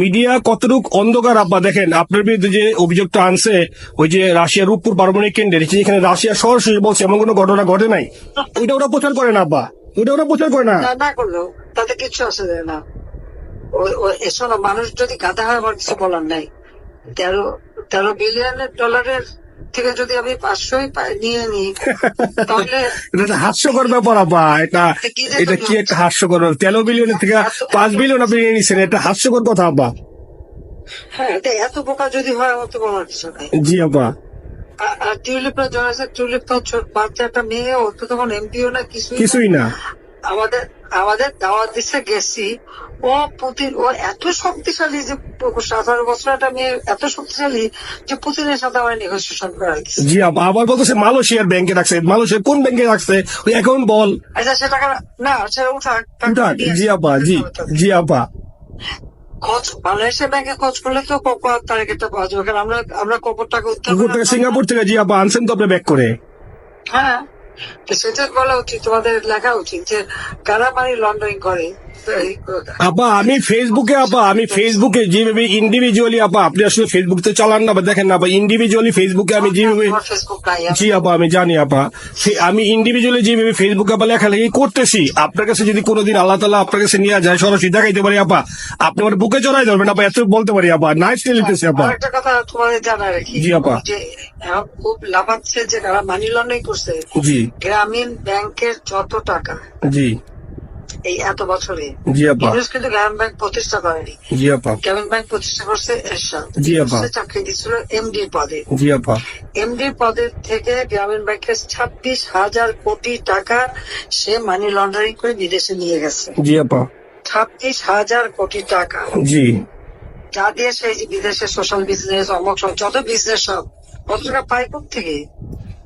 Media কতটুক অন্ধকার? আপা দেখেন আপনার বিরুদ্ধে যে অভিযোগটা আনছে ওই যে রাশিয়ার রূপপুর পারমাণবিক কেন্দ্রের যেখানে রাশিয়া সরাসরি বলছে এমন কোনো ঘটনা ঘটে নাই? ওইটা ওরা প্রচার করে না আব্বা। ওইটা ওরা প্রচার করে না। না করল তাতে কিছু অসুবিধা না। না, মানুষ যদি গাধা হয় আমার কিছু বলার নাই। তেরো তেরো বিলিয়নের ডলারের থেকে যদি আমি পাঁচশোই নিয়ে নিই তাহলে এটা হাস্যকর ব্যাপার আপা। এটা এটা কি একটা হাস্যকর? তেরো বিলিয়নের থেকে পাঁচ বিলিয়ন আপনি নিয়ে নিচ্ছেন এটা হাস্যকর কথা আপা। হ্যাঁ এটা এত বোকা যদি হয় আমার তো বলার কিছু নাই। জি আপা। আর- টিউলিপ তো বাচ্চা একটা মেয়ে ও তো তখন এমপিও না। কিছুই না। আমাদের আমাদের দাওয়াত দিচ্ছে গেছি। ও পুতিন ও এত শক্তিশালী যে সাতারো বছর একটা মেয়ে এত শক্তিশালী যে পুতিনের সাথে আমার নেগোসিয়েশন করা জি আবার বলতেছে মালয়েশিয়ার ব্যাংকে রাখছে। মালয়েশিয়ার কোন ব্যাংকে রাখছে? ওই অ্যাকাউন্ট বল। আচ্ছা সে টাকা না সেটা উঠাক টাকা উঠাক। দিয়ে জি। আপা জি জি আপা। খোঁজ বাংলাদেশের ব্যাংকে খোঁজ করলে তো কপার তারিখটা পাওয়া যাবে। কারণ আমরা আমরা কপর টাকা থেকে সিঙ্গাপুর থেকে জি আপা আনছেন তো আপনি ব্যাক করে? হ্যাঁ। তো সেটা বলা উচিত তোমাদের লেখা উচিত যে কারা মানি লন্ডারিং করে? আপা আমি ফেসবুকে আপা আমি ফেসবুকে যেভাবে ইন্ডিভিজুয়ালি আপা আপনি আসলে ফেসবুক তো চালান না বা দেখেন না আপা ইন্ডিভিজুয়ালি ফেসবুকে আমি যেভাবে জি আপা আমি জানি আপা। আমি ইন্ডিভিজুয়ালি যেভাবে ফেসবুকে আপা লেখালেখি করতেছি আপনার কাছে যদি কোনোদিন আল্লাহ তালা আপনার কাছে নিয়ে যায় সরাসরি দেখাইতে পারি আপা আপনি আমার বুকে চড়াই ধরবেন আপা এত বলতে পারি আপা নাইস লিখতেছি আপা। আরেকটা কথা তোমাদের জানা রাখি জি, আপা। খুব লাফাচ্ছে যে মানি লন্ডারিং করছে। জি। গ্রামীণ ব্যাংকের যত টাকা জি। এই এত বছরে জি আপা। ইউনুস কিন্তু গ্রামীণ ব্যাংক প্রতিষ্ঠা করেনি। জি আপা। গ্রামীণ ব্যাংক প্রতিষ্ঠা করছে এরশাদ। জি, আপা। চাকরি দিচ্ছিল এমডি পদে। জি আপা। এমডি পদের থেকে গ্রামীণ ব্যাংকের ছাব্বিশ হাজার কোটি টাকা সে মানি লন্ডারিং করে বিদেশে নিয়ে গেছে। জি আপা। ছাব্বিশ হাজার কোটি টাকা। জি। যা দিয়ে সেই বিদেশে সোশ্যাল বিজনেস অমক যত বিজনেস সব কত টাকা পায় কোথ থেকে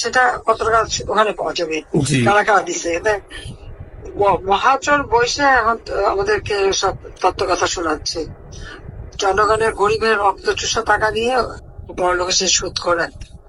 সেটা কতটা ওখানে পাওয়া যাবে? কারা কারা দিছে? এটা মহাচর বৈশে এখন আমাদেরকে সব তত্ত্ব কথা শোনাচ্ছে। জনগণের গরিবের রক্ত চুষা টাকা নিয়ে বড় লোকের সে সুদ করেন।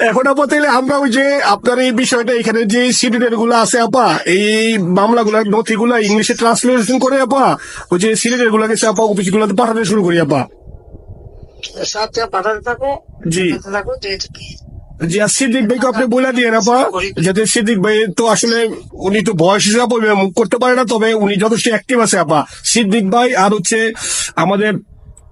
এখন আপা তাইলে আমরা ওই যে আপনার এই বিষয়টা এখানে যে সিডিডেরগুলো আছে আপা এই মামলাগুলার নথিগুলা ইংলিশে ট্রান্সলেশন করে আপা ওই যে সিডিডেরগুলা গেছে আপা অফিস গুলাতে পাঠাতে শুরু করি আপা। সব পাঠাতে থাকো জি। থাকো জি আর সিদ্দিক ভাইকে আপনি বলে দিয়ে আপা যাতে সিদ্দিক ভাই তো আসলে উনি তো বয়স হিসাবে মুখ করতে পারে না তবে উনি যথেষ্ট অ্যাক্টিভ আছে আপা। সিদ্দিক ভাই আর হচ্ছে আমাদের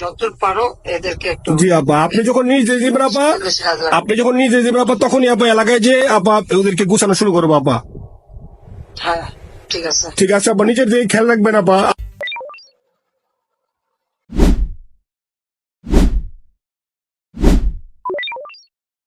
যতদূর পারো এদেরকে একটু জি আপা আপনি যখন নিজে দিবেন আপা। আপনি যখন নিজে দিবেন আপা তখনই আপা এলাকায় যে আপা ওদেরকে গুছানো শুরু করব আপা। হ্যাঁ ঠিক আছে। ঠিক আছে আপা নিজের দিকে খেয়াল রাখবেন আপা।